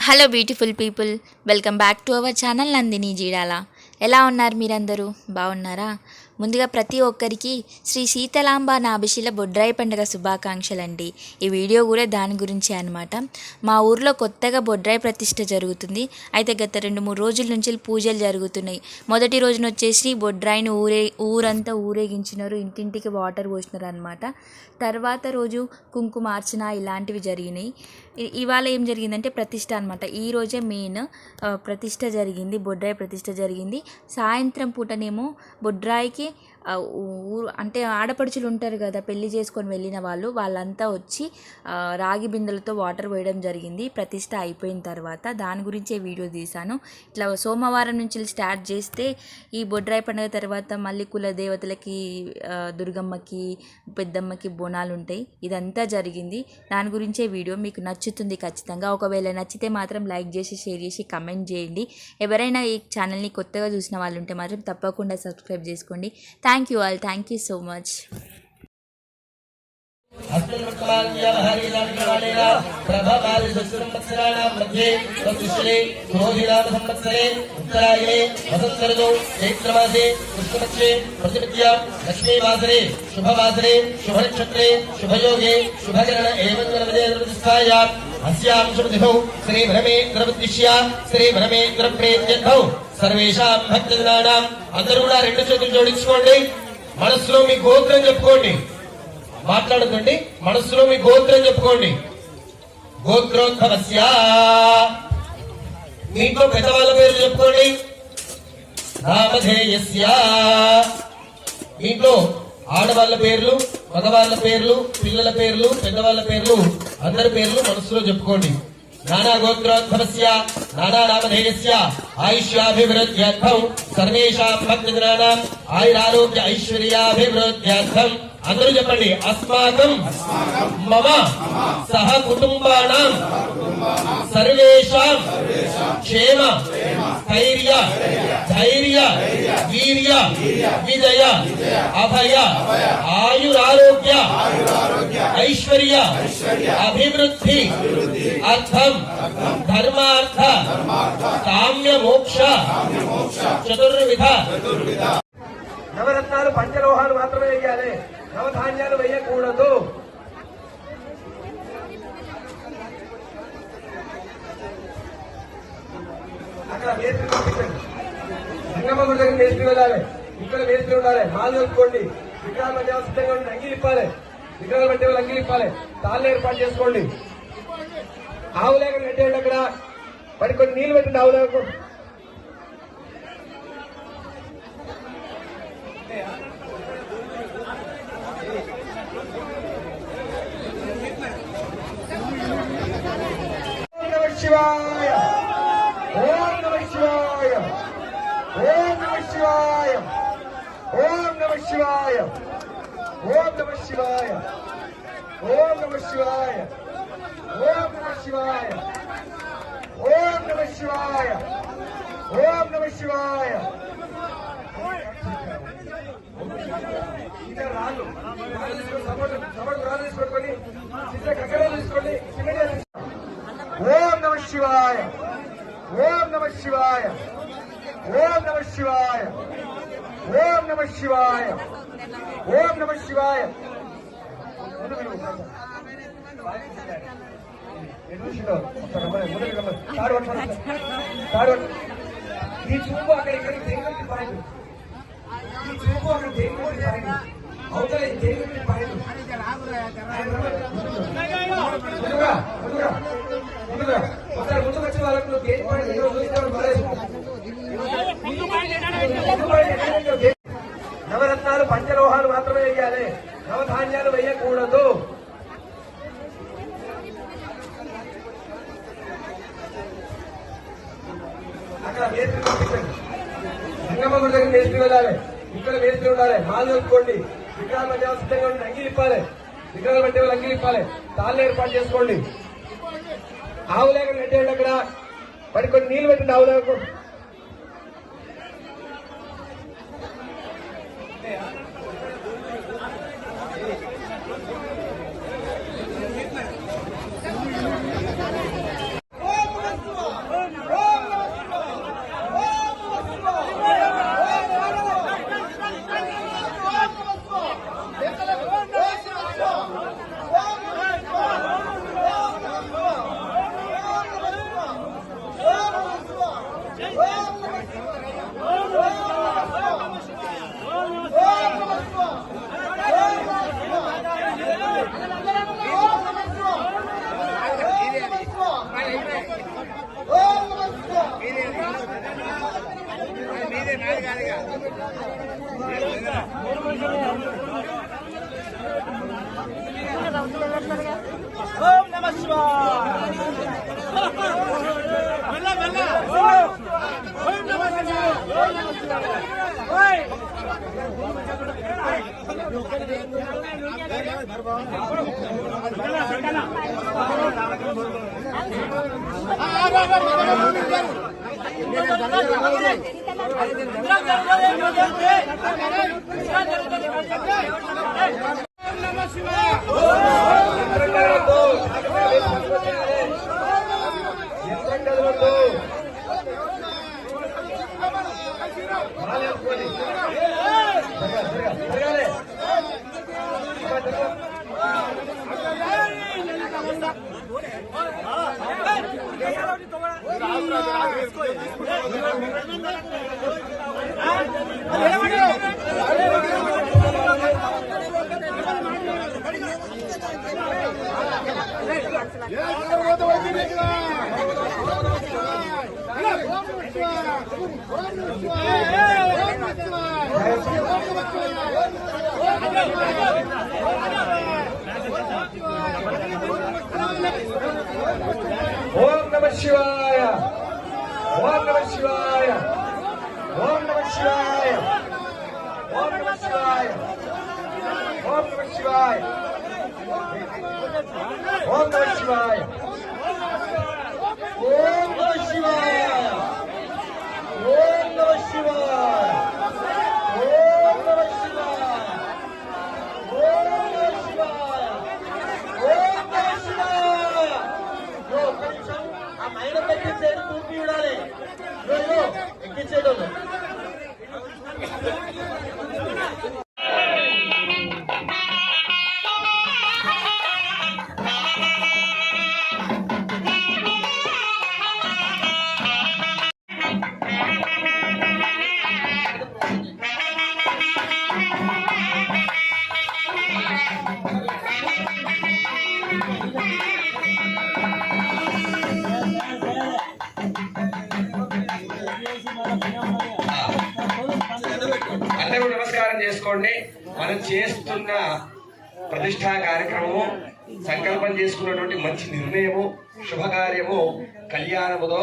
Hello beautiful people welcome back to our channel Nandini Jeedala ఎలా ఉన్నారు మీరందరూ? బాగున్నారా? ముందుగా ప్రతి ఒక్కరికి శ్రీ సీతలాంబ నాభిశిల బొడ్రాయి పండుగ శుభాకాంక్షలు అండి ఈ వీడియో కూడా దాని గురించే అనమాట మా ఊర్లో కొత్తగా బొడ్రాయి ప్రతిష్ట జరుగుతుంది. అయితే గత రెండు మూడు రోజుల నుంచి పూజలు జరుగుతున్నాయి. మొదటి రోజున వచ్చేసి బొడ్రాయిని ఊరే ఊరంతా ఊరేగించినారు. ఇంటింటికి వాటర్ పోసినారు అనమాట తర్వాత రోజు కుంకుమార్చన ఇలాంటివి జరిగినాయి. ఇవాళ ఏం జరిగిందంటే ప్రతిష్ట అనమాట ఈ రోజే మెయిన్ ప్రతిష్ట జరిగింది. బొడ్రాయి ప్రతిష్ట జరిగింది. సాయంత్రం పూటనేమో బొడ్రాయికి ఊరు అంటే ఆడపడుచులు ఉంటారు కదా పెళ్ళి చేసుకొని వెళ్ళిన వాళ్ళు వాళ్ళంతా వచ్చి రాగి బిందెలతో వాటర్ వేయడం జరిగింది. ప్రతిష్ట అయిపోయిన తర్వాత దాని గురించే వీడియో తీశాను. ఇట్లా సోమవారం నుంచి స్టార్ట్ చేస్తే ఈ బొడ్రాయి పండుగ తర్వాత మళ్ళీ కుల దేవతలకి దుర్గమ్మకి పెద్దమ్మకి బోనాలు ఉంటాయి. ఇదంతా జరిగింది. దాని గురించే వీడియో మీకు నచ్చుతుంది ఖచ్చితంగా. ఒకవేళ నచ్చితే మాత్రం లైక్ చేసి షేర్ చేసి కమెంట్ చేయండి. ఎవరైనా ఈ ఛానల్ని కొత్తగా చూసిన వాళ్ళు ఉంటే మాత్రం తప్పకుండా సబ్స్క్రైబ్ చేసుకోండి. thank you all thank you so much अस्मिन् वर्तमान्यामहरीरामकालेन प्रभमादिसंवत्सराणां मध्ये तत्विश्रे क्रोधिनामसंवत्सरे उत्तरायणे वसन्तऋतौ चैत्रमासे कृष्णपक्षे प्रतिपद्यां लक्ष्मीवासरे शुभवासरे शुभनक्षत्रे शुभयोगे शुभकरण एवं प्रतिष्ठायाम् अस्यां शुभतिथौ श्रीभ्रमेन्द्रबुद्धिश्या श्रीभ्रमेन्द्रप्रेत्यर्थौ సర్వేషాం భక్తజనానాం అందరూ కూడా రెండు చేతులు జోడించుకోండి. మనసులో మీ గోత్రం చెప్పుకోండి. మాట్లాడుతుండి మనసులో మీ గోత్రం చెప్పుకోండి. గోత్రోద్భవస్య మీతో పెద్దవాళ్ళ పేరు చెప్పుకోండి. రామధేయస్య. మీతో ఆడవాళ్ళ పేర్లు మగవాళ్ళ పేర్లు పిల్లల పేర్లు పెద్దవాళ్ళ పేర్లు అందరి పేర్లు మనసులో చెప్పుకోండి. नानागोत्रोद्भवस्य नानानामधेयस्य आयुष्याभिवृद्ध्यर्थं सर्वेषाम् भक्तजनानाम् आयुरारोग्य ऐश्वर्याभिवृद्ध्यर्थम् అందరూ చెప్పండి అస్మాకం మమ సహ కుటుంబానాం సర్వేషాం క్షేమ స్థైర్య ధైర్య వీర్య విజయ అభయ ఆయురారోగ్య ఐశ్వర్య అభివృద్ధి అర్థం ధర్మార్థ కామ్య మోక్ష చతుర్విధ నవరత్నాలు పంచలోహాలు మాత్రమే వేయాలి నవధాన్యాలు వేయకూడదు రంగమ్మ గుడి దగ్గర మేస్త్రి వెళ్ళాలి. ఇక్కడ మేస్త్రి ఉండాలి. మాలు కలుపుకోండి విగ్రహాలు మధ్య సిద్ధంగా ఉండి అంగీలు ఇప్పాలి. విగ్రహాల మధ్య వాళ్ళు అంగీలు ఇప్పాలి. తాళ్ళు ఏర్పాటు చేసుకోండి. ఆవు లేకుండా పెట్టేయండి అక్కడ. మరి కొన్ని నీళ్ళు పెట్టండి ఆవు లేక. శివా నమ శివాయ ఓం నమ శివాయ ఓం నమ శివాయ. ఓం నమ శివాయ. ఓం నమ శివాయ. ఓం నమ శివాయ. ఓం నమ శివాయ. ఓం నమ శివాయ. ఓం నమ శివాయ. రాళ్ళు నమ శివాయ ఓం నమ శివాయ ఈ చూపు అక్కడ ఇక్కడ దేవుడి పాయలు ఈ చూపు అక్కడ దేవుడి పాయలు అవతల దేవుడి పాయలు ఒకసారి ముందుకు వచ్చే వాళ్ళకు దేవుడి పాయలు వేయాలి నవధాన్యాలు వేయకూడదు. అక్కడ మేస్త్రి పంపించండి రంగమ్మ గుడి దగ్గర మేస్త్రి వెళ్ళాలి ఇక్కడ మేస్త్రి ఉండాలి. మాలు కలుపుకోండి విగ్రహాల మధ్య సిద్ధంగా ఉండి అంగీలు ఇప్పాలి. విగ్రహాల మధ్య వాళ్ళు అంగీలు ఇప్పాలి. తాళ్ళు ఏర్పాటు చేసుకోండి. ఆవు లేకుండా పెట్టేయండి అక్కడ? మరి కొన్ని నీళ్ళు పెట్టండి ఆవు లేకుండా Hallelujah. ओम नमः शिवाय ఓం నమ శివాయ ఓం నమ శివాయ ఓం నమ శివాయ ఓం నమ శివాయ ఓం నమ శివాయ ఓం నమ శివాయ ఓం నమ శివాయ ఓం నమ శివాయ ఓం నమ శివాయ ఇదిగో ఒక్క నిమిషం. ఆ మైన ఎక్కించేది తూపి ఇచ్చేటోళ్ళు చేసుకోండి. మనం చేస్తున్న ప్రతిష్టా కార్యక్రమము సంకల్పం చేసుకున్నటువంటి మంచి నిర్ణయము శుభకార్యము కళ్యాణముతో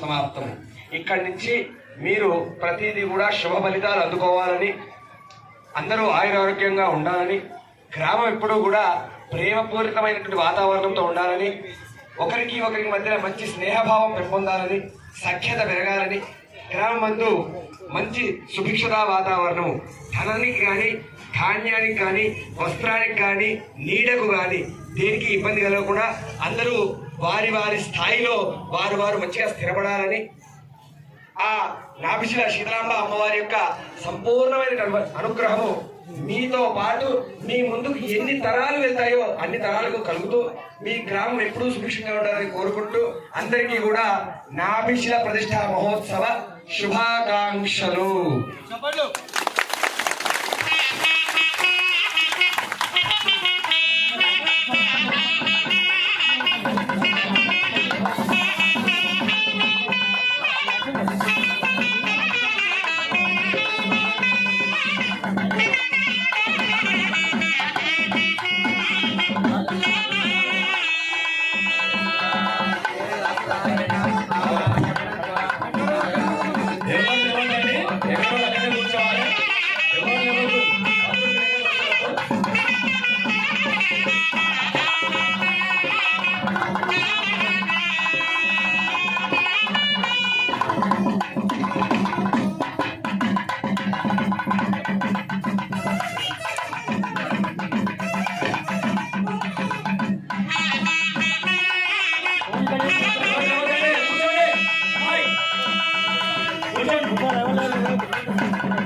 సమాప్తము ఇక్కడి నుంచి మీరు ప్రతిదీ కూడా శుభ ఫలితాలు అందుకోవాలని అందరూ ఆయురారోగ్యంగా ఉండాలని గ్రామం ఎప్పుడూ కూడా ప్రేమపూరితమైనటువంటి వాతావరణంతో ఉండాలని ఒకరికి ఒకరికి మధ్యన మంచి స్నేహభావం పెంపొందాలని సఖ్యత పెరగాలని గ్రామం మందు మంచి సుభిక్షత వాతావరణము ధనానికి కానీ ధాన్యానికి కానీ వస్త్రానికి కానీ నీడకు కానీ దేనికి ఇబ్బంది కలగకుండా అందరూ వారి వారి స్థాయిలో వారు వారు మంచిగా స్థిరపడాలని ఆ నాభిశిల శీతలాంబ అమ్మవారి యొక్క సంపూర్ణమైన అనుగ్రహము మీతో పాటు మీ ముందుకు ఎన్ని తరాలు వెళ్తాయో అన్ని తరాలకు కలుగుతూ మీ గ్రామం ఎప్పుడూ సుభిక్షంగా ఉండాలని కోరుకుంటూ అందరికీ కూడా నాభిశిల ప్రతిష్ట మహోత్సవ శుభాకాంక్షలు. ¡Vale, vale, vale!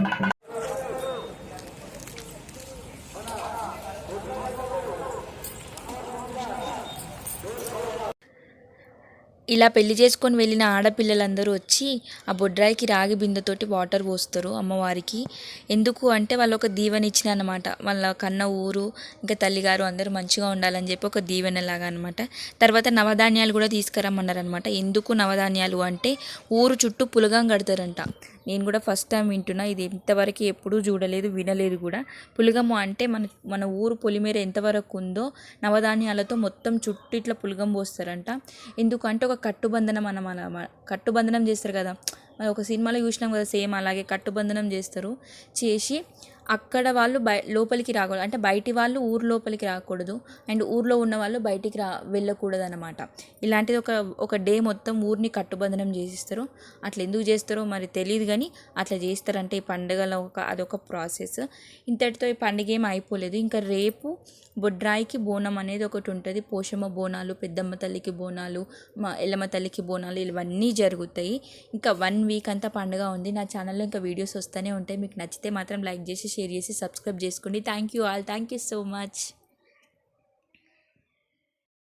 ఇలా పెళ్ళి చేసుకొని వెళ్ళిన ఆడపిల్లలందరూ వచ్చి ఆ బొడ్రాయికి రాగి బిందెతోటి వాటర్ పోస్తారు అమ్మవారికి. ఎందుకు అంటే వాళ్ళు ఒక దీవెన ఇచ్చిన అనమాట వాళ్ళ కన్న ఊరు ఇంకా తల్లిగారు అందరూ మంచిగా ఉండాలని చెప్పి ఒక దీవెనలాగా అనమాట తర్వాత నవధాన్యాలు కూడా తీసుకురమ్మన్నారు అనమాట ఎందుకు నవధాన్యాలు అంటే ఊరు చుట్టూ పులగం కడతారంట. నేను కూడా ఫస్ట్ టైం వింటున్నా. ఇది ఇంతవరకు ఎప్పుడూ చూడలేదు వినలేదు కూడా. పులగము అంటే మన మన ఊరు పొలిమేర ఎంతవరకు ఉందో నవధాన్యాలతో మొత్తం చుట్టూ ఇట్లా పులగం పోస్తారంట. ఎందుకంటే ఒక కట్టుబంధనం మన మన కట్టుబంధనం చేస్తారు కదా. మనం ఒక సినిమాలో చూసినాం కదా సేమ్ అలాగే కట్టుబంధనం చేస్తారు. చేసి అక్కడ వాళ్ళు బయ లోపలికి రాకూడదు. అంటే బయటి వాళ్ళు ఊరు లోపలికి రాకూడదు. అండ్ ఊర్లో ఉన్న వాళ్ళు బయటికి రా వెళ్ళకూడదు అనమాట ఇలాంటిది ఒక ఒక డే మొత్తం ఊరిని కట్టుబంధనం చేసిస్తారు. అట్లా ఎందుకు చేస్తారో మరి తెలియదు కానీ అట్లా చేస్తారంటే ఈ పండుగలో ఒక అదొక ప్రాసెస్. ఇంతటితో ఈ పండుగ ఏం అయిపోలేదు. ఇంకా రేపు బొడ్రాయికి బోనం అనేది ఒకటి ఉంటుంది. పోషమ్మ బోనాలు పెద్దమ్మ తల్లికి బోనాలు మా ఎల్లమ్మ తల్లికి బోనాలు ఇవన్నీ జరుగుతాయి. ఇంకా వన్ వీక్ అంతా పండుగ ఉంది. నా ఛానల్లో ఇంకా వీడియోస్ వస్తూనే ఉంటాయి. మీకు నచ్చితే మాత్రం లైక్ చేసి షేర్ చేసి సబ్స్క్రైబ్ చేసుకోండి thank you all thank you so much